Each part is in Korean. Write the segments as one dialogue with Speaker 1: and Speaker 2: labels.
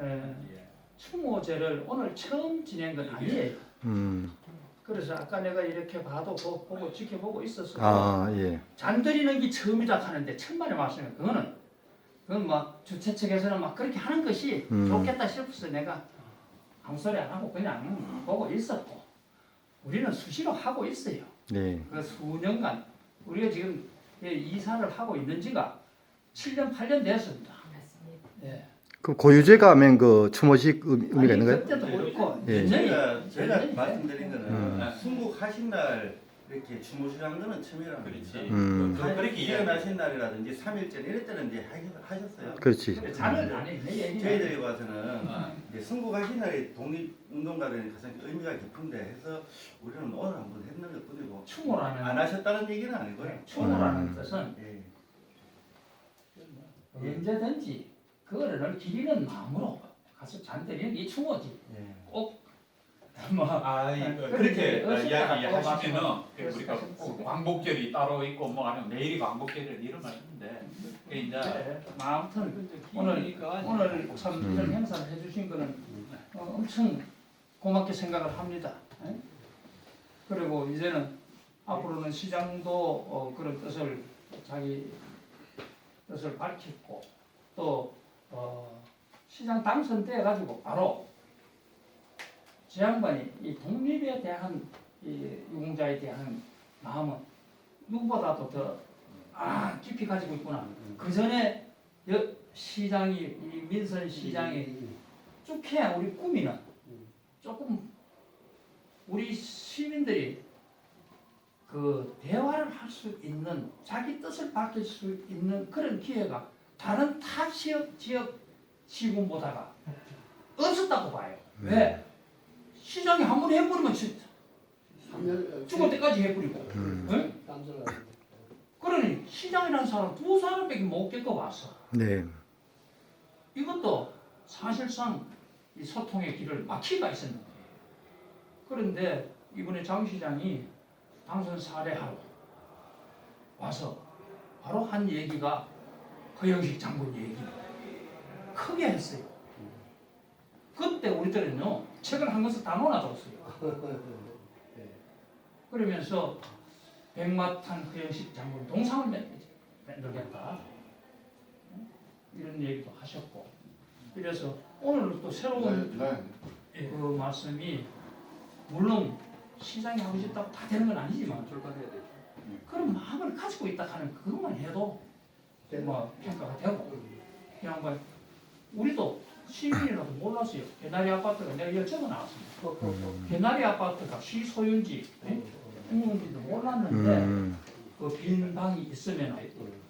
Speaker 1: 에, 추모제를 오늘 처음 지낸 건 아니에요.
Speaker 2: 음.
Speaker 1: 그래서 아까 내가 이렇게 봐도 보- 보고 지켜보고 있었어.
Speaker 2: 아, 예.
Speaker 1: 잔드리는 게 처음이다 하는데 천만의 말씀이에요. 그거는 그건 막 주최 측에서는 막 그렇게 하는 것이
Speaker 2: 음.
Speaker 1: 좋겠다 싶어서 내가 아무 소리 안 하고 그냥 보고 있었고 우리는 수시로 하고 있어요.
Speaker 2: 네.
Speaker 1: 그 수년간 우리가 지금 이 이사를 하고 있는 지가 7년 8년 됐습니다. 예.
Speaker 2: 그 고유제가 하면 그 추모식 의- 의미가
Speaker 1: 아니,
Speaker 2: 있는 거예요?
Speaker 1: 그때도 그렇고
Speaker 2: 예.
Speaker 3: 제가 제가
Speaker 1: 몇 년이
Speaker 3: 말씀드린 거는
Speaker 2: 음.
Speaker 3: 순국하신 날 이렇게 주무시는 거는 처음이라는
Speaker 4: 그렇지.
Speaker 3: 거죠.
Speaker 2: 음.
Speaker 4: 그- 그렇게 이야기.
Speaker 3: 태어나신 날이라든지 3일 전 이럴 때는 이제 하- 하셨어요.
Speaker 2: 그렇지.
Speaker 1: 근데 잘은 안 해. 내 얘기는
Speaker 3: 저희들이 봐서는
Speaker 4: 아.
Speaker 3: 이제 순국하신 날이 독립운동가들은 가장 의미가 깊은데 해서 우리는 오늘 한번 했는 것 뿐이고
Speaker 1: 추모라는
Speaker 3: 안 하셨다는 얘기는 아니고요.
Speaker 1: 추모라는
Speaker 2: 음.
Speaker 1: 뜻은
Speaker 3: 예.
Speaker 1: 언제든지 그거를 기리는 마음으로 가서 잔드리는 이 추모지.
Speaker 3: 예.
Speaker 1: 뭐
Speaker 4: 아, 이-
Speaker 1: 그렇게
Speaker 4: 그렇게
Speaker 1: 어색하다.
Speaker 4: 이야기하시면은
Speaker 1: 그래서
Speaker 4: 우리가 꼭 광복절이 따로 있고 뭐 아니면 내일이 광복절이 이런 말 있는데 그게 이제.
Speaker 1: 아무튼 오늘 오늘 참
Speaker 2: 음.
Speaker 1: 이런 행사를 해주신 거는 어, 엄청 고맙게 생각을 합니다. 예? 그리고 이제는 앞으로는 시장도 어, 그런 뜻을 자기 뜻을 밝혔고 시장 당선돼 가지고 바로 제 양반이 이 독립에 대한 이 유공자에 대한 마음은 누구보다도 더 아, 깊이 가지고 있구나. 그 전에 시장이 이 민선 시장이 쭉해 우리 꾸미는 조금 우리 시민들이 그 대화를 할 수 있는 자기 뜻을 밝힐 수 있는 그런 기회가 다른 타 지역 지역 시군보다가 없었다고 봐요. 왜? 시장이 한 번 해버리면 진짜 죽을 때까지 해버리고.
Speaker 2: 음.
Speaker 1: 응? 그러니 시장이라는 사람 두 사람밖에 못 겪어봤어.
Speaker 2: 네.
Speaker 1: 이것도 사실상 이 소통의 길을 막히가 있었는 거예요. 그런데 이번에 장 시장이 당선 사례하러 와서 바로 한 얘기가 허영식 장군 얘기 크게 했어요. 그때 우리들은요 책을 한 권씩 다 놓아줬어요. 그러면서 백마탄 허영식 장군 동상을 만- 만들겠다. 이런 얘기도 하셨고. 그래서 오늘 또 새로운 그 말씀이 물론 시장이 하고 싶다고 다 되는 건 아니지만 그런 마음을 가지고 있다 하는 그것만 해도 뭐 평가가 되고. 그냥 뭐 우리도 시민이라도 몰랐어요. 개나리 아파트가 내가 이거 적어 나왔습니다. 개나리 아파트가 시 소유인지 공무원들도 몰랐는데
Speaker 2: 음.
Speaker 1: 그 빈 방이 있으면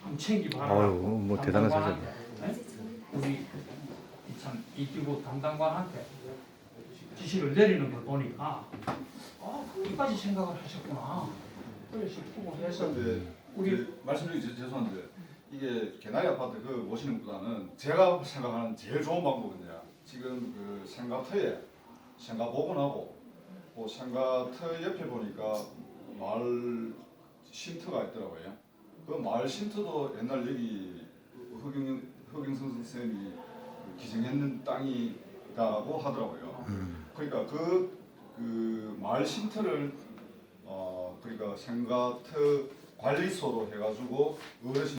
Speaker 1: 한번 챙기 봐라.
Speaker 2: 아유, 뭐 대단한 사실.
Speaker 1: 우리 참 이기고 담당관한테 지시를 내리는 걸 보니까 아 거기까지 생각을 하셨구나. 그래 싶고 해서
Speaker 5: 근데
Speaker 1: 우리
Speaker 5: 우리 말씀드리기 죄- 죄송한데 이게 개나리 아파트 그 모시는 것보다는 제가 생각하는 제일 좋은 방법은요. 지금 그 생가터에 생가 복원하고 그 생가터 옆에 보니까 마을 쉼터가 있더라고요. 그 마을 쉼터도 옛날 여기 허경 허경선 선생님이 기증했는 땅이라고 하더라고요. 그러니까 그, 그 마을 쉼터를 어 그러니까 생가터 관리소로 해가지고 어르신